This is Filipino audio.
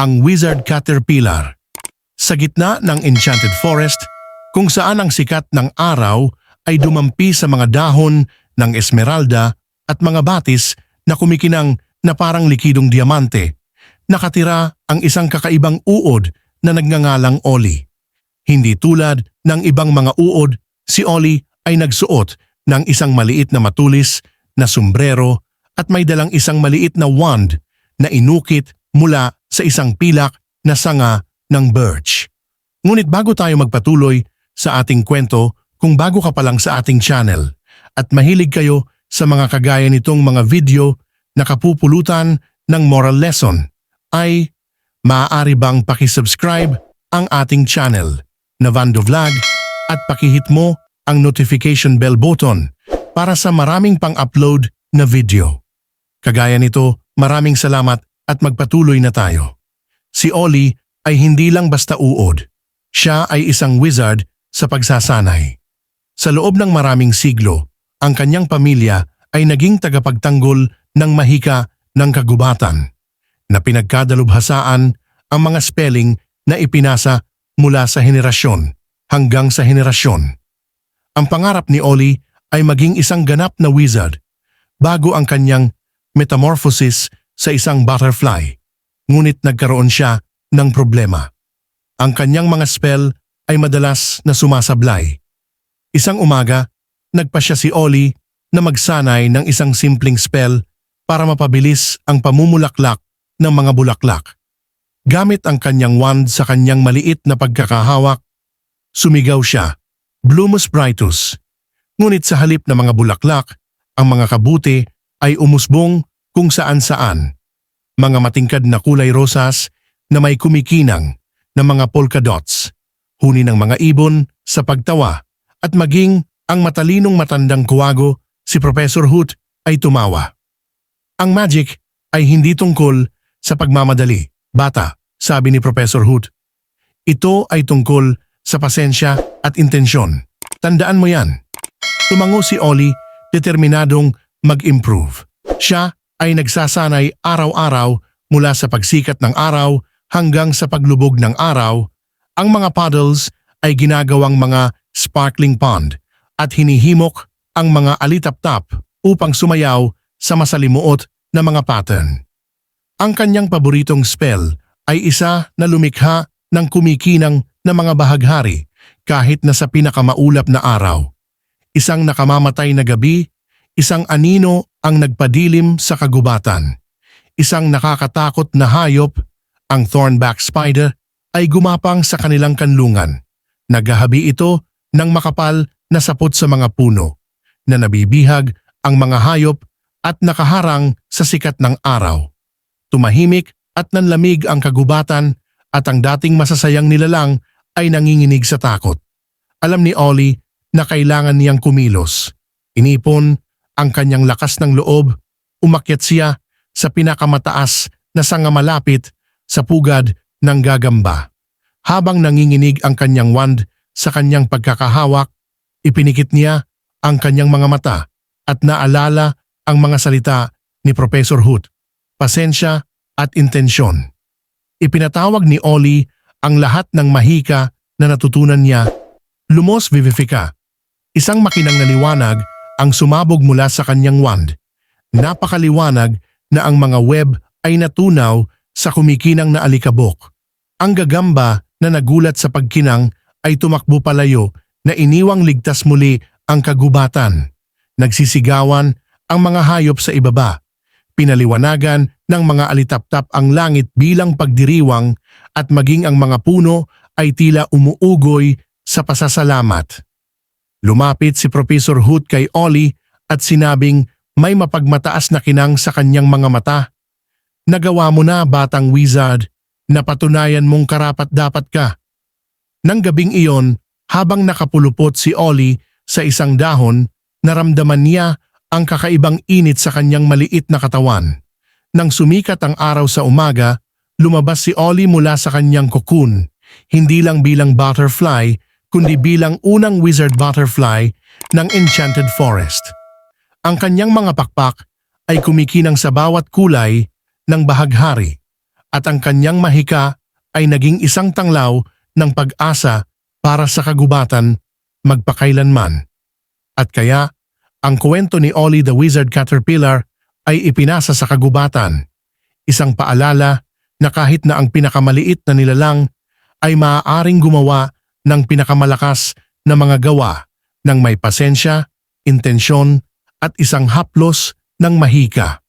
ang Wizard Caterpillar. Sa gitna ng Enchanted Forest, kung saan ang sikat ng araw ay dumampi sa mga dahon ng esmeralda at mga batis na kumikinang na parang likidong diamante, nakatira ang isang kakaibang uod na nagngangalang Oli. Hindi tulad ng ibang mga uod, si Oli ay nagsuot ng isang maliit na matulis na sombrero at may dalang isang maliit na wand na inukit mula sa isang pilak na sanga ng birch. Ngunit bago tayo magpatuloy sa ating kwento, kung bago ka pa lang sa ating channel at mahilig kayo sa mga kagaya nitong mga video na kapupulutan ng moral lesson, ay maaari bang pakisubscribe ang ating channel na Vando Vlog at pakihit mo ang notification bell button para sa maraming pang-upload na video. Kagaya nito, maraming salamat at magpatuloy na tayo. Si Oli ay hindi lang basta uod. Siya ay isang wizard sa pagsasanay. Sa loob ng maraming siglo, ang kanyang pamilya ay naging tagapagtanggol ng mahika ng kagubatan na pinagkadalubhasaan ang mga spelling na ipinasa mula sa henerasyon hanggang sa henerasyon. Ang pangarap ni Oli ay maging isang ganap na wizard bago ang kanyang metamorphosis sa isang butterfly. Ngunit nagkaroon siya ng problema. Ang kanyang mga spell ay madalas na sumasablay. Isang umaga, nagpa siya si Oli na magsanay ng isang simpleng spell para mapabilis ang pamumulaklak ng mga bulaklak. Gamit ang kanyang wand sa kanyang maliit na pagkakahawak, sumigaw siya, Blumus Brightus. Ngunit sa halip na mga bulaklak, ang mga kabuti ay umusbong kung saan-saan. Mga matingkad na kulay rosas na may kumikinang na mga polka dots, huni ng mga ibon sa pagtawa at maging ang matalinong matandang kuwago si Professor Hoot ay tumawa. Ang magic ay hindi tungkol sa pagmamadali, bata, sabi ni Professor Hoot. Ito ay tungkol sa pasensya at intensyon. Tandaan mo yan. Tumango si Oli, determinadong mag-improve. Siya ay nagsasanay araw-araw mula sa pagsikat ng araw hanggang sa paglubog ng araw. Ang mga puddles ay ginagawang mga sparkling pond at hinihimok ang mga alitap-tap upang sumayaw sa masalimuot na mga pattern. Ang kanyang paboritong spell ay isa na lumikha ng kumikinang na mga bahaghari kahit na sa pinakamaulap na araw. Isang nakamamatay na gabi, isang anino ang nagpadilim sa kagubatan. Isang nakakatakot na hayop, ang thornback spider, ay gumapang sa kanilang kanlungan. Naghahabi ito ng makapal na sapot sa mga puno, na nabibihag ang mga hayop at nakaharang sa sikat ng araw. Tumahimik at nanlamig ang kagubatan at ang dating masasayang nilalang ay nanginginig sa takot. Alam ni Ollie na kailangan niyang kumilos. Inipon ang kanyang lakas ng loob, umakyat siya sa pinakamataas na sanga malapit sa pugad ng gagamba. Habang nanginginig ang kanyang wand sa kanyang pagkakahawak, ipinikit niya ang kanyang mga mata at naalala ang mga salita ni Professor Hoot, pasensya at intensyon. Ipinatawag ni Oli ang lahat ng mahika na natutunan niya, Lumos Vivifica, isang makinang na liwanag ang sumabog mula sa kanyang wand. Napakaliwanag na ang mga web ay natunaw sa kumikinang na alikabok. Ang gagamba na nagulat sa pagkinang ay tumakbo palayo na iniwang ligtas muli ang kagubatan. Nagsisigawan ang mga hayop sa ibaba. Pinaliwanagan ng mga alitaptap ang langit bilang pagdiriwang at maging ang mga puno ay tila umuugoy sa pasasalamat. Lumapit si Professor Hoot kay Ollie at sinabing may mapagmataas na kinang sa kanyang mga mata. Nagawa mo na, batang wizard, na patunayan mong karapat dapat ka. Nang gabing iyon, habang nakapulupot si Ollie sa isang dahon, naramdaman niya ang kakaibang init sa kanyang maliit na katawan. Nang sumikat ang araw sa umaga, lumabas si Ollie mula sa kanyang cocoon, hindi lang bilang butterfly, kundi bilang unang wizard butterfly ng Enchanted Forest. Ang kanyang mga pakpak ay kumikinang sa bawat kulay ng bahaghari. at ang kanyang mahika ay naging isang tanglaw ng pag-asa para sa kagubatan magpakailanman. At kaya, ang kwento ni Ollie the Wizard Caterpillar ay ipinasa sa kagubatan. Isang paalala na kahit na ang pinakamaliit na nilalang ay maaaring gumawa ng pinakamalakas na mga gawa ng may pasensya, intensyon at isang haplos ng mahika.